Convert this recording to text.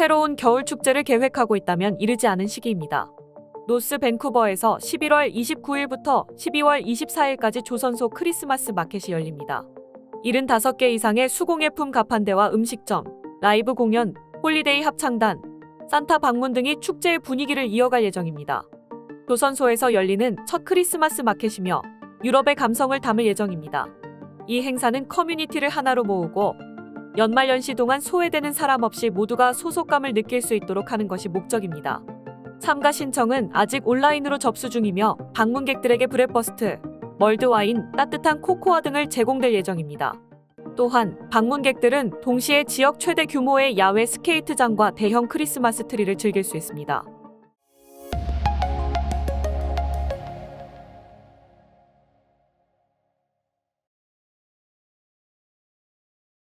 새로운 겨울 축제를 계획하고 있다면 이르지 않은 시기입니다. 노스 밴쿠버에서 11월 29일부터 12월 24일까지 조선소 크리스마스 마켓이 열립니다. 75개 이상의 수공예품 가판대와 음식점, 라이브 공연, 홀리데이 합창단, 산타 방문 등이 축제의 분위기를 이어갈 예정입니다. 조선소에서 열리는 첫 크리스마스 마켓이며 유럽의 감성을 담을 예정입니다. 이 행사는 커뮤니티를 하나로 모으고 연말연시 동안 소외되는 사람 없이 모두가 소속감을 느낄 수 있도록 하는 것이 목적입니다. 참가 신청은 아직 온라인으로 접수 중이며 방문객들에게 브레버스트, 멀드와인, 따뜻한 코코아 등을 제공될 예정입니다. 또한 방문객들은 동시에 지역 최대 규모의 야외 스케이트장과 대형 크리스마스 트리를 즐길 수 있습니다.